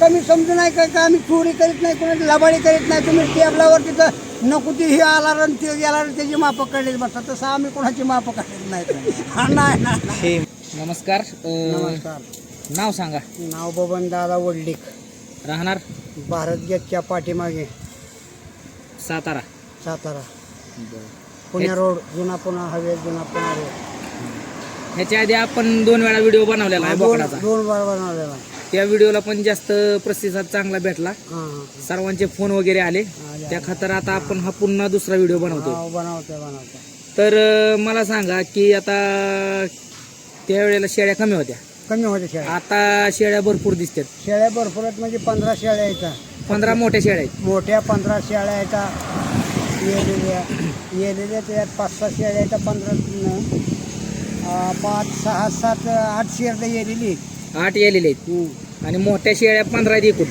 कमी समजू नाही का? का आम्ही चोरी करीत नाही कोणाची लबाडी करीत नाही? तुम्ही टेबलावर तिथं नको ती हे आला आणि ते गेला आणि त्याची मापं काढलीच बसतात. तसं आम्ही कोणाची मापं काढत नाही. हा, नाही नाही, नाही. नमस्कार. अ, नमस्कार. नाव सांगा. नाव बबन दादा वडलिक राहणार? भारत गेटच्या पाठीमागे. सातारा. सातारा. पुणे रोड जुना पुणा हवे जुना पुणा रोड ह्याच्या आधी आपण दोन वेळा व्हिडिओ बनवलेला आहे दोन बोकडाचा. दोन बार बनवलेला त्या व्हिडिओला पण जास्त प्रतिसाद चांगला भेटला. सर्वांचे फोन वगैरे आले. त्या खातर आता आपण हा पुन्हा दुसरा व्हिडिओ बनवतो. हां बनवते बनवते तर अ, मला सांगा की आता त्यावेळेला शेळ्या कमी होत्या. कमी होते शेळ्या. आता शेळ्या भरपूर दिसतात. शेळ्या भरपूर आहेत म्हणजे पंधरा शेळ्या येतात पंधरा मोठ्या शेळ्या आहेत. मोठ्या पंधरा शेळ्या येतात येलेल्या येलेल्या त्यात पाच सहा शेळ्या येतात पंधरा अं, पाच सहा सात आठ शेळ्या येलेली आहेत. आठ येलेले आहेत. हम्म. आणि मोठ्या शेळ्या पंधरा आहेत एकूण.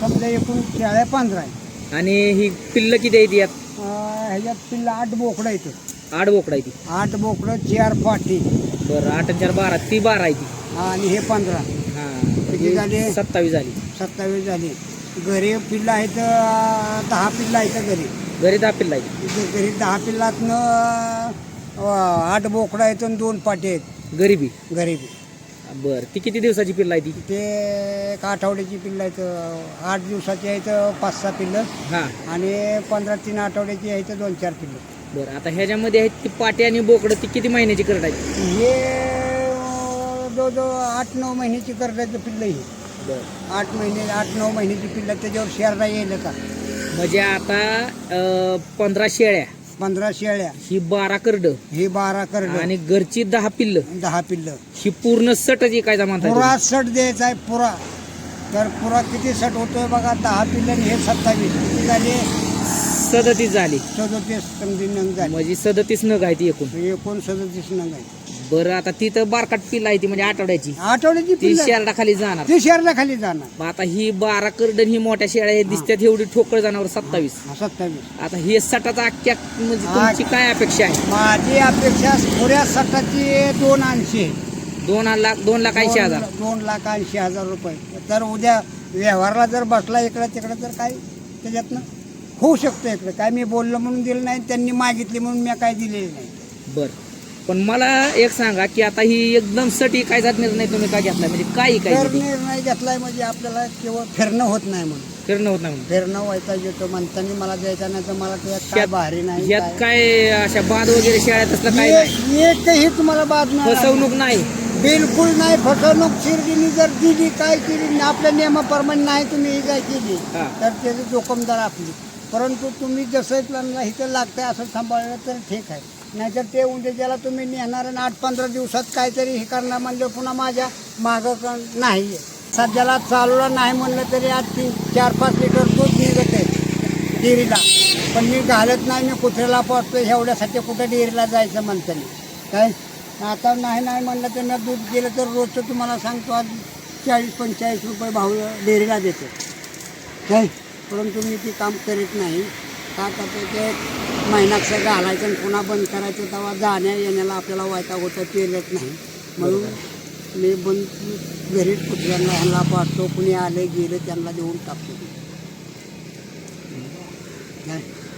समजा एकूण शेळ्या पंधरा आहेत. आणि ही पिल्ल किती आहेत यात? ह्याच्यात पिल्ला आठ बोकडं येतं आठ बोकडा आहे ती. आठ बोकडं चार पाठी बरं आठ आणि चार बारा ती बारा आहे ती. आणि हे पंधरा. किती झाले? हा सत्तावीस झाली. सत्तावीस झाली. घरी पिल्लं आहेत दहा पिल्लं आहेत घरी. घरी दहा पिल्ला आहे इथे घरी दहा पिल्लातनं आठ बोकडं आहेत आणि दोन पाटे आहेत. गरीबी. गरीबी. बर ती किती दिवसाची पिल्ला आहे ती? ते एक आठवड्याची पिल्लं आहेत आठ दिवसाची आहेत पाच सहा पिल्लं. हा. आणि पंधरा तीन आठवड्याची आहेत दोन चार पिल्लं. बरं आता ह्याच्यामध्ये आहेत ती पाटी आणि बोकडं ती किती महिन्याची करत आहेत? हे अं, जवळजवळ आठ नऊ महिन्याची करडायचं पिल्लं ही. बरं. आठ महिने आठ नऊ महिन्याची पिल्लं त्याच्यावर शेरडा येईल का? म्हणजे आता अं, पंधरा शेळ्या. पंधरा शेळ्या. ही बारा करड. ही बारा करड. आणि घरची दहा पिल्ल. दहा पिल्लं. ही पूर्ण सटच काय म्हणतात पुरा सट द्यायचा आहे पुरा. तर पुरा किती सट होतोय बघा दहा पिल्लं आणि हे सत्तावीस. किती झाले? सदतीस झाली. सदोतीस समजी नंग झाले. म्हणजे सदतीस नग आहे ती एकूण. एकूण सदतीस नंग आहे बरं आता ती तर बारकाट पिल्ला आहे ती म्हणजे आठवड्याची. आठवड्याची ती पिल्लं. शेरडा खाली जाणार. ती शेरला खाली जाणार. मग आता ही बारा करडन ही मोठ्या शेळ्या दिसतात एवढी ठोकळ जनावर सत्तावीस. हा, सत्तावीस. आता हे सटाचा अख्ख्या म्हणजे हा. तुमची काय अपेक्षा आहे? माझी अपेक्षा पुऱ्या सटाची दोन ऐंशी. आहे. दोन लाख दोन लाख ऐंशी हजार. दोन दोन लाख ऐंशी हजार रुपये. तर उद्या व्यवहारला जर बसला इकडं तिकडं तर काय त्याच्यातनं होऊ शकतं इकडं. काय मी बोललो म्हणून दिलं नाही त्यांनी मागितली म्हणून मी काय दिलेली नाही. बर. पण मला एक सांगा की आता ही एकदम सटी काय जात निर्णय तुम्ही काय घेतला म्हणजे काय तर निर्णय घेतलाय म्हणजे आपल्याला केवळ फिरणं होत नाही म्हणून. फिरणं होत नाही म्हणून. फिरणं व्हायचा येतो म्हणताना मला द्यायचा नाही तर मला त्यात काय भारी नाही यात काय. काय अशा बाद वगैरे शेळ्या तसलं काय नाही. एक- एकही तुम्हाला बातमी फसवणूक नाही. बिलकुल नाही. फसवणूक शिर्डीने जर दिली काय केली? आपल्या नियमाप्रमाणे नाही तुम्ही ही काय केली हा. तर त्याची जोखमदार आपली. परंतु तुम्ही जसं प्लॅनला इथं लागतंय असं सांभाळलं तर ठीक आहे. नाहीतर ते उंदेच्याला तुम्ही नेणार आणि आठ पंधरा दिवसात काहीतरी हे करणार म्हणजे पुन्हा माझ्या मागं क- नाही आहे. सध्याला चालूला नाही म्हणलं तरी आज तीन चार पाच लिटर दूध निघत आहे डेअरीला. पण मी घालत नाही मी कुत्र्याला पडतो एवढ्यासाठी कुठं डेअरीला जायचं म्हणताना काय? आता नाही नाही म्हणलं तर मी दूध गेलं तर रोजचं तुम्हाला सांगतो आज चाळीस पंचेचाळीस रुपये भाव डेअरीला देतो. काय? परंतु मी ती काम करीत नाही. का करतो ते महिनाक्षर घालायचं आणि पुन्हा बंद करायचं तेव्हा जाण्या येण्याला आपल्याला वायता होतं पेरत येत नाही. म्हणून मी बंद घरी कुत्र्यांना ह्यांना पाठतो कुणी आले गेले त्यांना देऊन टाकतो.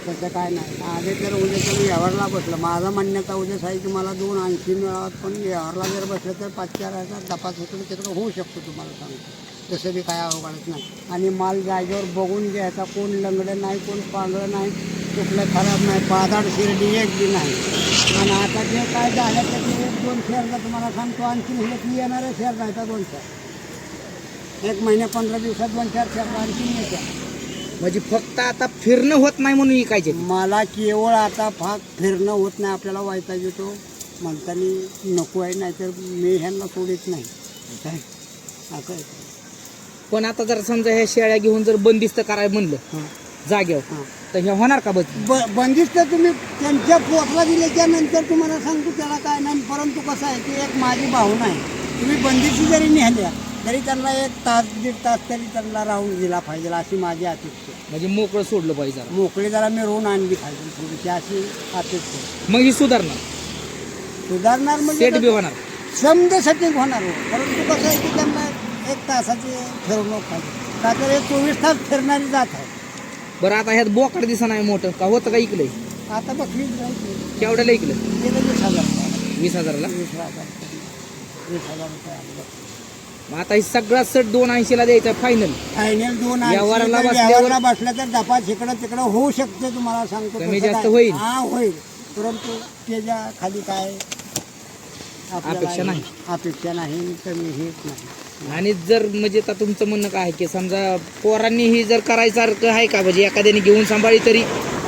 तसं काय नाही. आले तर उद्या तर व्यवहारला बसलं. माझा म्हणण्याचा उद्या आहे की मला दोन ऐंशी मिळावात पण व्यवहारला जर बसलं तर पाच चार हजार तपास होतो तिकडं होऊ शकतो तुम्हाला सांगतो. तसं बी काय अवघडच नाही. आणि माल जागेवर बघून घ्यायचा कोण लंगडं नाही कोण पांगळं नाही. कुठलं खराब नाही पादाड शिर्डी एक बी नाही. आणि आता जे काय झालं तर ते एक दोन शेअरला तुम्हाला सांगतो आणखी हे की येणारे शेअर नाही तर दोन शेअर एक महिन्या पंधरा दिवसात दोन चार शेअर आणखी येत्या म्हणजे फक्त आता फिरणं होत नाही म्हणून विकायचे मला केवळ आता भाग फिरणं होत नाही आपल्याला व्हायचा येतो. म्हणताना नको आहे नाहीतर मी ह्यांना सोडित नाही. काय? असं आहे. पण आता जर समजा ह्या शेळ्या घेऊन जर बंदिस्त करायला म्हणलं हां. जागेवर हां. तर हे होणार का बस? ब बंदिस्त तुम्ही त्यांच्या पोटला दिल्याच्या नंतर तुम्हाला सांगतो त्याला काय नाही परंतु कसं आहे की एक माझी भावना आहे. तुम्ही बंदिशी जरी नेल्या तरी त्यांना एक तास दीड तास तरी त्यांना राहून दिला पाहिजे अशी माझी अपेक्षा आहे. म्हणजे मोकळं सोडलं पाहिजे जरा. मोकळी जरा मिरवून आणली पाहिजे थोडीशी अशी अपेक्षा आहे. मग ही सुधारणार. सुधारणार म्हणजे सेट बी होणार. समजेसाठी होणार हो. परंतु कसं आहे की त्यांना एक तासाची फिरवणूक पाहिजे. का तर हे चोवीस तास फिरणारी जात आहे. बरं आता ह्यात बोकड दिसा नाही मोठं. का होतं का इकलंय आता बकरी जायची केवढ्याला इकलं गेलं वीस हजार. वीस हजारला? वीस हजार वीस हजार रुपये आले बघ. मग आता ही सगळा सेट दोन ऐंशीला द्यायचा फायनल फायनल दोन ऐंशी. व्यवहाराला तर बसल्यावर- व्यवहाराला बसलं तर दपा इकडं तिकडं होऊ शकते तुम्हाला सांगतो. कमी तसं जास्त काय- होईल. हा होईल. परंतु त्याच्याखाली काय? आपल्याला अपेक्षा नाही. अपेक्षा नाही कमी हेच नाही. आणि जर म्हणजे आता तुमचं म्हणणं काय आहे की समजा पोरांनी ही जर करायसारखं आहे का? म्हणजे एखाद्याने घेऊन सांभाळी तरी?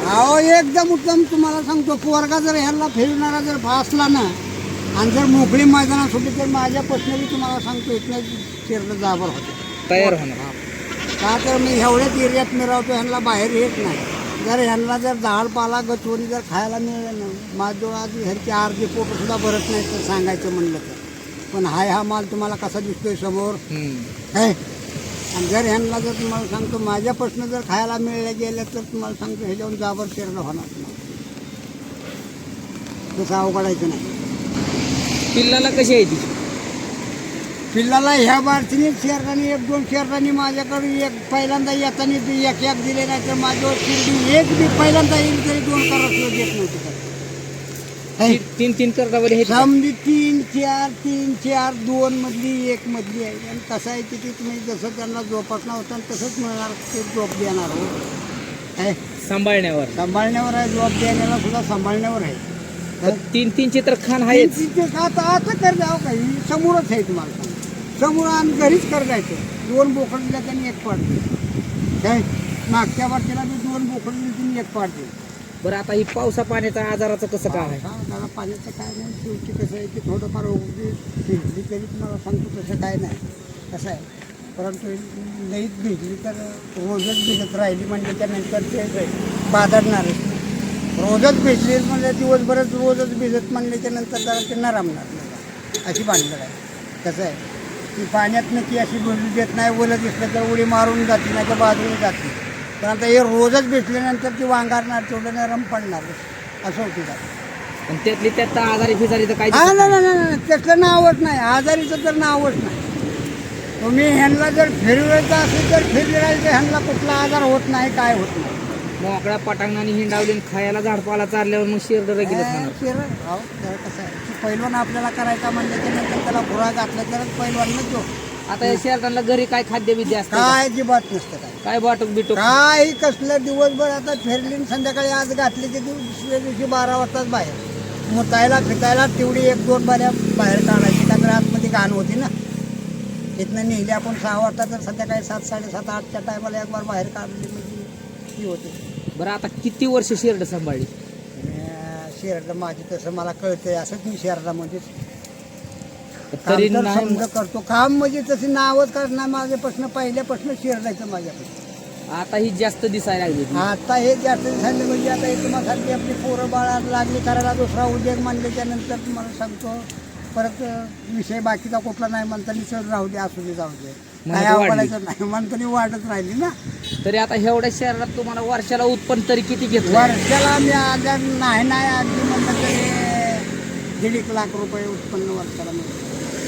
अहो एकदम उत्तम तुम्हाला सांगतो पोरगा जर ह्याला फिरणारा जर असला ना आणि जर मोकळी मैदानात सुटली तर माझ्या पर्सनली तुम्हाला सांगतो इथनं शिरलं जाबर होतं. तयार होणार. का तर मी एवढ्याच एरियात मिरवतो ह्यांना बाहेर येत नाही. जर ह्यांना जर डाळ पाला गचोरी जर खायला मिळेल ना माझ्याजवळ आधी ह्यांची अर्धी पोट सुद्धा भरत नाही तर सांगायचं म्हणलं तर. पण हाय हा माल तुम्हाला कसा दिसतोय समोर. है? आणि जर ह्यांना जर तुम्हाला सांगतो माझ्यापासून जर खायला मिळल्या गेल्या तर तुम्हाला सांगतो ह्याच्यावर जाबर शेरणं होणार तुम्हाला तसं अवघडायचं नाही? पिल्लाला कशी आहे ती? पिल्लाला ह्या बारतीने शेरडाने एक दोन शेरडाने माझ्याकडे एक पहिल्यांदा येताना एक एक दिले नाही तर माझ्यावर शिर्डी एक बी पहिल्यांदा येईल तरी दोन करत देत नव्हते. त्याला. है. ती- तीन तीन करडावर आहेत का? समजी तीन चार तीन चार दोन मधली एक मधली आहे आणि कसं आहे की ते तुम्ही जसं त्यांना जोपासना होता तसंच मिळणार ते झोप देणार हो. सांभाळण्यावर सांभाळण्यावर आहे जॉब देण्याला सुद्धा सांभाळण्यावर आहे मग तीन तीनचे तर खान आहेच तिथे आता आता कर द्यावं काही समोरच आहे तुम्हाला सांगतो. समोर आम्ही घरीच कर जायचं दोन बोकड दिल्या त्यांनी एक पाडते काय मागच्या वर्षीला मी दोन बोकड दिली त्यांनी एक पाडते बरं आता ही पावसा पाण्याचा आजाराचं कसं काय आहे? त्याला पाण्याचं काय नाही शेवटी कसं आहे की थोडंफार उगदी भिजली तरी तुम्हाला सांगतो तसं काय नाही कसं आहे. परंतु लईच भिजली तर रोजच भिजत राहिली म्हणजे त्यानंतर ते बादडणारच रोजच भिजली म्हणजे दिवसभरच रोजच भिजत म्हणल्याच्या नंतर जरा ते नरमणार नाही. अशी भांडण आहे. कसं आहे? की पाण्यात नक्की अशी भिजू देत नाही ओलं दिसलं तर उडी मारून जाते नाही तर बाजूने जाते. पण आता हे रोजच भेटल्यानंतर ती वांगारणार तेवढं नरम पडणार. असं होते का पण त्यातली त्यात आजारी फिजारी तर काय हा दिसत नाही. नाही. नाही नाही त्याचं नावच नाही. आजारीचं तर नावच नाही. तुम्ही ह्यांना जर फिरवायचं असेल तर फिरवायचं ह्यांना कुठला आजार होत नाही काय होत नाही. मोकळ्या पटांगणाने हिंडावली आणि खायला झाडपाला चारल्यावर मग शिरं, अहो, जरा कसं आहे. की पैलवान आपल्याला करायचा म्हणलं की नंतर त्याला खुरा घातला तरच पैलवान जो आता या शहरांना घरी काय खाद्य विद्या असते? का? काय अजिबात नसतं काय. काय बाटूक बिटूक? काही कसलं दिवसभर आता फिरली आणि संध्याकाळी आज घातली की दुसऱ्या दिवशी बारा वाजताच बाहेर. मुतायला फिटायला तेवढी एक दोन बाऱ्या बाहेर काढायची का तर आतमध्ये घाण होती ना. इथनं नेली आपण सहा वाजता तर संध्याकाळी सात साडेसात आठच्या टायमाला एक बार बाहेर काढली म्हणजे ती होते. बरं आता किती वर्ष शिरड सांभाळली? शेरडं माझी तसं मला कळतंय असंच मी शेरडामध्येच तरी काम तर नाही समजा करतो. काम म्हणजे तशी नावच करणार माझ्यापासून पहिल्यापासून शेरडायचं माझ्यापासून आता ही जास्त दिसायला लागली. आता हे जास्त झाले म्हणजे आता हे तुम्हाला सांगते आपली पोरं बाळा लागली करायला दुसरा उद्योग मानल्याच्या नंतर तुम्हाला सांगतो परत विषय बाकीचा कुठला नाही म्हणताना चल राहू दे असू दे जाऊ दे. काय वाढली. अवघडायचं नाही म्हणताना वाढत राहिली ना. तरी आता एवढ्या शहरात तुम्हाला वर्षाला उत्पन्न तरी किती घेतलं वर्षाला मी आज नाही नाही अगदी म्हणलं तरी दीड एक लाख रुपये उत्पन्न वर्षाला मिळतं.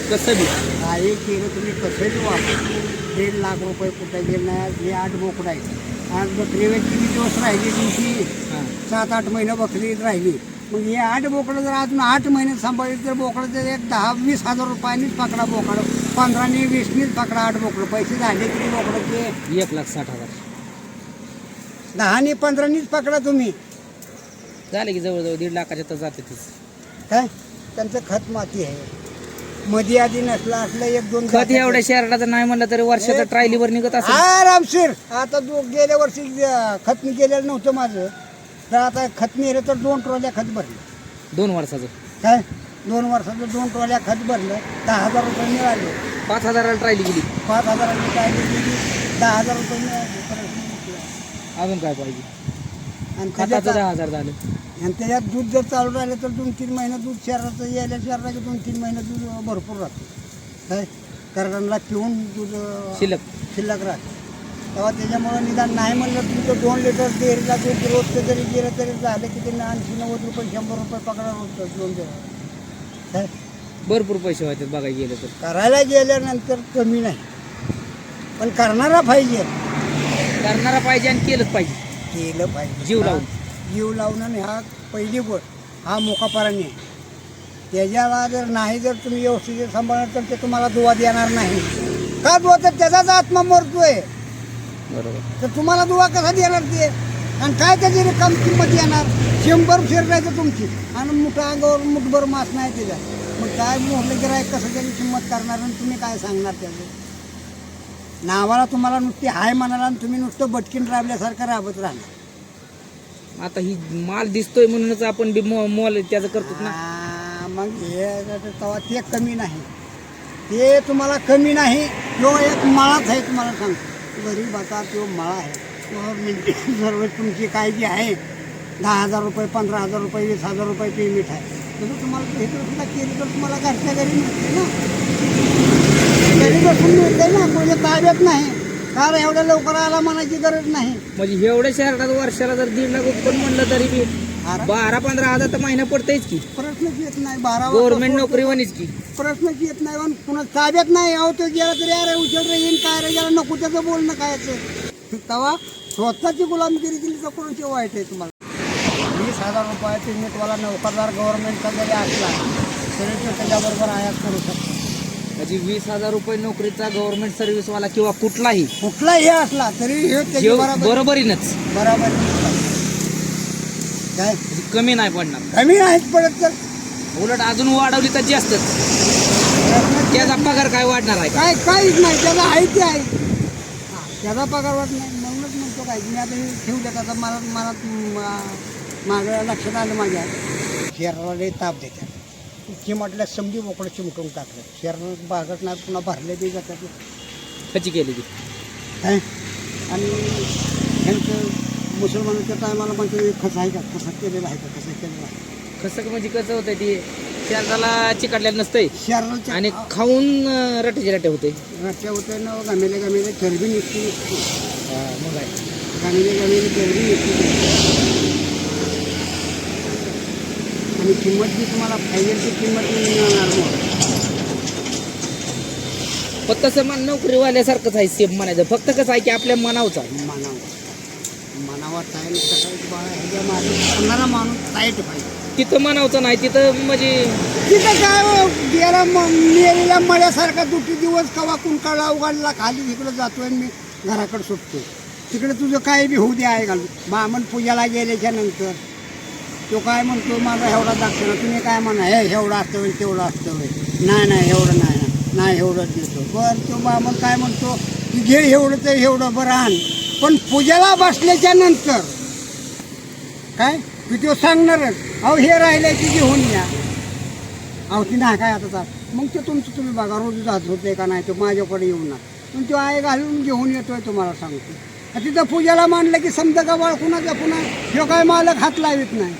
कसं बी. काही केलं तुम्ही कसंही वापर. दीड लाख रुपये कुठे गेले नाही हे आठ बोकडं आहे आज बकरी किती दिवस राहिली तुमची. सात आठ महिने बकरी राहिली. मग हे आठ बोकडं जर अजून आठ महिने सांभाळली तर बोकडं जर एक दहा वीस हजार रुपयांनीच पकडा बोकडं. पंधरानी वीसनीच पकडा आठ बोकडं. पैसे झाले किती बोकडं ते एक लाख साठ हजार. दहानी पंधरानीच पकडा तुम्ही. झाले की जवळजवळ दीड लाखाच्या तर जाते तीच. काय? त्यांचं खत माती आहे. मध्ये आधी नसलं असलं एक दोन खत एवढ्या शहराचं नाही म्हणलं तरी वर्षाचा ट्रायलीवर निघत असेल. आरामशीर आता गेल्या वर्षी अं, खत गेलेलं नव्हतं माझं. तर आता खत नेलं तर दोन ट्रॉल्या खत भरलं. दोन वर्षाचं. काय? दोन वर्षाचं दोन ट्रॉल्या खत भरलं. दहा हजार रुपये मिळाले. पाच हजाराला ट्रायली गेली. पाच हजारांनी काय दिली दहा हजार रुपये मिळाले. परत मी विकलं. अजून काय पाहिजे? आणि खताचं त्याच्यात दहा हजार झालं. आणि त्याच्यात दूध जर चालू राहिलं तर दोन तीन महिने दूध शहराचं यायला शहराचं दोन तीन महिने दूध भरपूर राहतं. काय कारण पिऊन दूध अं, शिल्लक. शिल्लक राहते. तेव्हा त्याच्यामुळं निदान नाही म्हणलं तुमचं दोन लिटर डेअरीला दूध रोजचं जरी गेलं तरी झालं की ते ऐंशी नव्वद रुपये शंभर रुपये पकडा रोजचं दोन दिवस. काय भरपूर पैसे व्हायचे बघायला गेलं तर. करायला गेल्यानंतर कमी नाही. पण करणारा पाहिजे. करणारा पाहिजे आणि केलंच पाहिजे. केलं पाहिजे. जीव लावून. जीव लावून आणि हा पहिली गोष्ट हा मोकापराने. आहे. त्याच्याला जर नाही जर तुम्ही व्यवस्थित सांभाळणार तर ते तुम्हाला दुवा देणार नाही. का दुवा? तर त्याचाच आत्मा मरतोय. बरोबर. तर तुम्हाला दुवा कसा देणार ते? आणि काय त्याची रक्कम किंमत येणार? शंभर फिरवायचं तुमची. आणि मोठ्या अंगावर मुठभर मास नाही त्याच्या मग काय मोठलं गिरायक कसं त्याची किंमत करणार आणि तुम्ही काय सांगणार त्याचं? नावाला तुम्हाला नुसती हाय म्हणाला आणि तुम्ही नुसतं बटकीन राबल्यासारखं राबत राहणार. आता ही माल दिसतोय म्हणूनच आपण बी मो- मोल त्याचं करतो ना. मग हे तेव्हा ते कमी नाही. ते तुम्हाला कमी नाही तो एक मळाच आहे तुम्हाला सांगतो. गरीब आता तो मळा आहे. गव्हर्नमेंट सर्व तुमची काय जी आहे दहा हजार रुपये पंधरा हजार रुपये वीस हजार रुपये पेमेंट आहे. तसं तुम्हाला हे सुद्धा केली तर तुम्हाला घरच्या घरी मिळते ना. घरी बसून मिळते ना म्हणजे ताब्यात नाही एवढ्या लवकर आला म्हणायची गरज नाही म्हणजे एवढ्या शहरात वर्षाला जर दीड लाख उत्पन्न म्हणलं तरी बी बारा पंधरा हजार तर महिना पडतंयच की. प्रश्नच येत नाही बारा गव्हर्नमेंट नोकरी वणीच की. प्रश्नच येत नाही पण पुन्हा ताब्यात नाही. अहो तो गेला तरी अरे उचल रे येईन काय रे ज्याला नको त्याचं बोलणं काय तेव्हा स्वतःची गुलामगिरी केली तर कोणाची वाईट आहे तुम्हाला? वीस हजार रुपयाचे नीटवाला नोकरदार गव्हर्नमेंटचा जरी असला तरी तो त्याच्याबरोबर आयात करू शकतो. म्हणजे वीस हजार रुपये नोकरीचा गव्हर्नमेंट सर्व्हिस वाला किंवा कुठलाही कुठलाही असला तरी हे त्याची जेव- बरोबर बरोबरीनच. बरोबर काय? म्हणजे कमी नाही पडणार. कमी नाहीच पडत तर? उलट अजून वाढवली तर जास्तच त्याचा पगार काय वाढणार आहे का? काय काहीच नाही त्याला आहे ते आहे. हा, त्याचा पगार वाट नाही म्हणूनच म्हणतो काय मी आता हे ठेवलं आता मला मला मा- मागं लक्षात आलं माझ्या. शरीराला ताप देतात. चिमटल्या समजी मोकळं चिमटून टाकलं. शरीर बागत नाही पुन्हा भरले बी जातात. कशी केली ती? काय आणि ह्यांचं मुसलमानाच्या टायमाला म्हणतो हे कसं आहे का? कसं केलेलं आहे का? कसं केलेलं आहे? कसं म्हणजे कसं होतं ते? शरीराला चिकटलेलं नसतंय. शरीराच्या आणि खाऊन रटेचे रटे होते रट्ट्या होते ना गमेले गमेले चरबी निघते. निघते मग आहे गमेले गमेले चरबी निघते. आणि किंमत जी तुम्हाला ती किंमत मिळणार मग पण तसं मन नोकरीवाल्यासारखंच आहे सेम म्हणायचं. फक्त कसं आहे की आपल्या मनावचा मनावर. मनावर टाईट सकाळी बाळा ह्याच्या मागे करणारा माणूस टाईट पाहिजे तिथं म्हणावचं नाही. तिथं म्हणजे तिथं काय हो, गेला मेलेल्या मळ्यासारखा दुटी दिवस कवा कुंकाळा उघडला. खाली इकडं जातोय आणि मी घराकडे सुटतोय. तिकडे तुझं काय बी होऊ दे आहे घालू. बामण पूजाला गेल्याच्यानंतर. तो काय म्हणतो माझा एवढा दाखवला तुम्ही काय म्हणा हे एवढं असतं होय तेवढं असतं वय नाही नाही एवढं नाही ना नाही एवढंच देतो. बरं तो बाबा काय म्हणतो की घे एवढं तर एवढं बरं आण. पण पूजेला बसल्याच्या नंतर काय? की तो सांगणारच अहो हे राहिले की घेऊन या. अहो ती नाही काय आता चाल मग ते तुमचं तुम्ही बघा रोज जात होते का नाही तो माझ्याकडे येऊन ना पण तो आहे घालून घेऊन येतोय तुम्हाला सांगतो. तिथं पूजेला मांडलं की समजा का बाळ पुन्हा ह्यो काय मालक हात लावित नाही.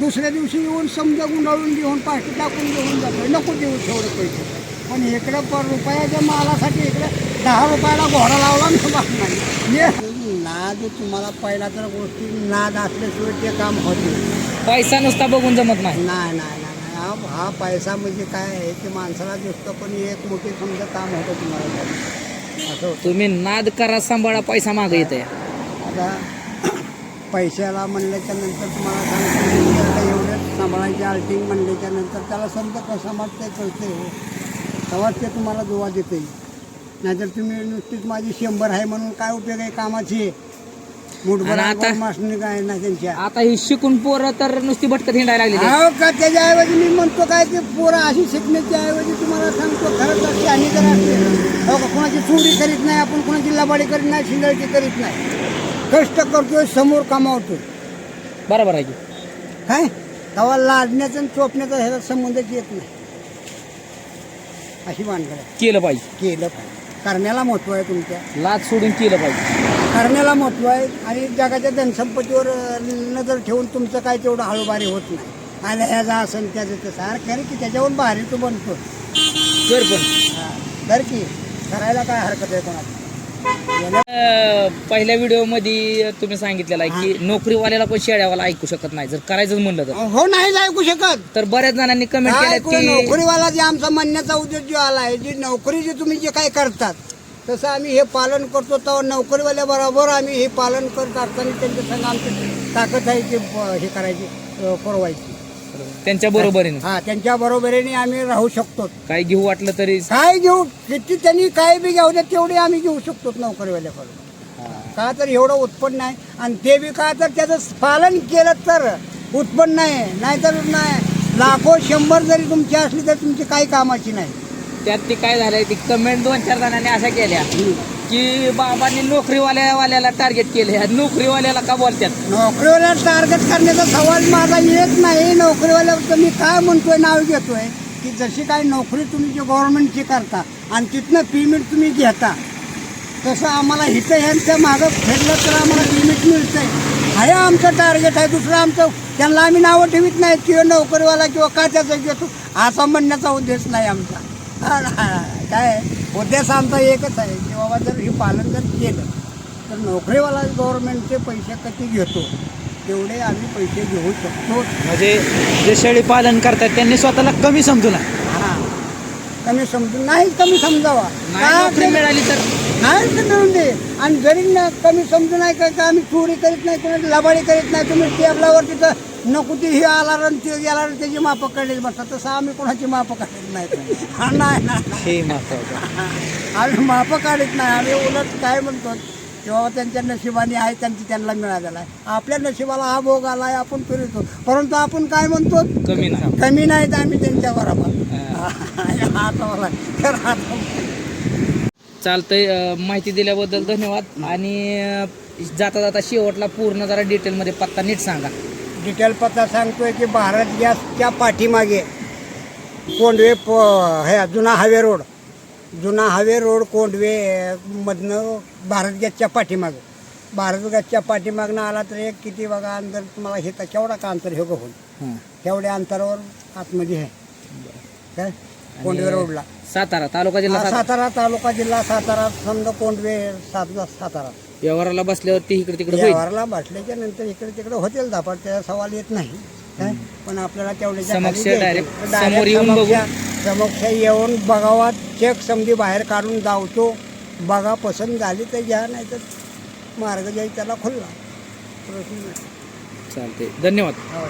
दुसऱ्या दिवशी येऊन समजा गुंडाळून घेऊन पाठी टाकून घेऊन जातोय. नको देऊ तेवढे पैसे. पण इकडं पर रुपयाच्या मालासाठी इकडं दहा रुपयाला घोडा लावला ना बाप नाही. हे नाद तुम्हाला पहिला तर गोष्टी नाद असल्याशिवाय ते काम होत नाही. पैसा नुसता बघून जमत नाही. नाही नाही नाही. हा हा पैसा म्हणजे काय आहे? ते माणसाला दिसतं पण एक मोठे समजा काम होतं तुम्हाला. असं तुम्ही नाद करा सांभाळा पैसा मागे येत आहे आता पैशाला म्हणल्याच्या नंतर तुम्हाला सांगतो एवढं सांभाळायचे आल्टिंग म्हणल्याच्या नंतर त्याला समजा कसं समजते कळते हो तेव्हाच ते तुम्हाला दुवा देते नाहीतर तुम्ही नुसतीच माझी शंभर आहे म्हणून काय उपयोग आहे कामाची? मुठभर आता- मासणी काय त्यांच्या. आता ही शिकून पोरं तर नुसती भटकत हिंडायला लागली अहो का त्याच्याऐवजी मी म्हणतो काय ते पोरं अशी शिकण्याच्या ऐवजी तुम्हाला सांगतो खरंच अशी आणि जर असते हो का कोणाची चोरी करीत नाही आपण कोणाची लबाडी करीत नाही शिंदळकी करीत नाही. कष्ट करतोय समोर कमावतोय. बरोबर आहे की. काय तेव्हा लादण्याचा आणि चोपण्याचा ह्याचा संबंधच येत नाही. अशी भानगड आहे. केलं पाहिजे. केलं पाहिजे. करण्याला महत्त्व आहे तुमच्या. लाच सोडून केलं पाहिजे. करण्याला महत्त्व आहे आणि जगाच्या धनसंपत्तीवर अं, नजर ठेवून तुमचं काय तेवढं हळूबारी होत नाही. आणि ह्याचा असं त्याचं तसं. अरे खरं की त्याच्यावर भारी तो बनतो कर पण हा, तर की करायला काय हरकत आहे कोणाला? पहिल्या व्हिडिओमध्ये तुम्ही सांगितलेलं आहे की नोकरीवाल्याला पण शेड्यावाला ऐकू शकत नाही. जर करायचंच म्हणलं तर. हो नाही ऐकू शकत. तर बऱ्याच जणांनी कमेंट कोणी की नोकरीवाला जे आमचा म्हणण्याचा उद्देश जो आला आहे जी नोकरी जी तुम्ही जे काय करतात तसं आम्ही हे पालन करतो तेव्हा नोकरीवाल्या बरोबर आम्ही हे पालन करत असताना त्यांच्या संग आमची ताकद आहे की हे करायची पुरवायची. त्यांच्या बरोबरीने. हा त्यांच्या बरोबरीने आम्ही राहू शकतो. काय घेऊ वाटलं तरी? काय घेऊ? किती त्यांनी काय बी घेऊ द्या तेवढे आम्ही घेऊ शकतो नोकरीवाल्याकडून. का तर एवढं उत्पन्न आहे. आणि ते बी का तर त्याचं पालन केलं तर उत्पन्न आहे. नाहीतर नाही. लाखो शंभर जरी तुमची असली तर तुमची काही कामाची नाही. त्यात ते काय झालंय? ती कमेंट दोन चार जणांनी अशा केल्या. की बाबांनी नोकरीवाल्या वाल्याला टार्गेट केले. नोकरीवाल्याला का बोलतात नोकरीवाल्याला टार्गेट करण्याचा सवाल माझा येत नाही. नोकरीवाल्यावर मी काय म्हणतोय नाव घेतोय? की जशी काय नोकरी तुम्ही जी गव्हर्नमेंटची करता आणि तिथनं पेमेंट तुम्ही घेता तसं आम्हाला इथं ह्यांचं मागं फिरलं तर आम्हाला पेमेंट मिळतंय. हा आमचं टार्गेट आहे दुसरं आमचं त्यांना आम्ही नावं ठेवीत नाही किंवा नोकरीवाला किंवा का त्याचं घेतो? असा म्हणण्याचा उद्देश नाही आमचा. हा काय? उद्देश आमचा एकच आहे की बाबा जर हे पालन जर केलं तर नोकरीवाला गव्हर्नमेंटचे पैसे किती घेतो? तेवढे आम्ही पैसे घेऊ शकतो. म्हणजे जे शेळी पालन करतात त्यांनी स्वतःला कमी समजू नये. हा. कमी समजून नाही कमी समजावा. नाही का नोकरी ते- मिळाली तर? नाही तर मिळून दे. आणि जरी न कमी समजून नाही का का आम्ही चोरी करीत नाही कोणी लबाडी करीत नाही तुम्ही टेबलावर तिथं नको ती हे आला आणि ते गेला आणि त्याची मापं काढलेली बसतात तसं आम्ही कोणाची मापं काढत नाही हा, नाही नाही. हे आम्ही मापं काढत नाही. आम्ही उलट काय म्हणतो किंवा त्यांच्या नशिबाने आहे त्यांची त्यांना मिळालेला आहे. आपल्या नशिबाला हा भोग आला आहे आपण फिरतो. परंतु आपण काय म्हणतो? कमी नाही. कमी नाहीत आम्ही त्यांच्या बरोबर. हा. आता तर आता चालतंय. माहिती दिल्याबद्दल धन्यवाद. आणि जाता जाता शेवटला पूर्ण जरा डिटेलमध्ये पत्ता नीट सांगा. डिटेल पत्ता सांगतोय की भारत गॅसच्या पाठीमागे कोंडवे प हे जुना हायवे रोड. जुना हायवे रोड कोंडवे मधनं भारत गॅसच्या पाठीमागं. भारत गॅसच्या पाठीमागनं आला तर एक किती बघा अंतर तुम्हाला हे तर केवढा का अंतर हे बघून. हं. तेवढ्या अंतरावर आतमध्ये आहे. काय? कोंडवे रोडला. सातारा तालुका जिल्हा सातारा. तालुका जिल्हा सातारा समजा कोंडवे सातला सातारा. व्यवहाराला बसल्यावरती इकडे तिकडे होईल व्यवहारला बसल्याच्या नंतर इकडे तिकडे होतील धापाट त्याचा सवाल येत नाही काय? पण आपल्याला तेवढ्याच्या समक्ष खाली द्यायचे. direct Direct समोर येऊन समक्ष- समक्ष येऊन बघावा चेक समधी बाहेर काढून जावतो बघा पसंत झाली तर घ्या नाही तर मार्ग जाई त्याला खुल्ला प्रश्न नाही. चालते धन्यवाद हो.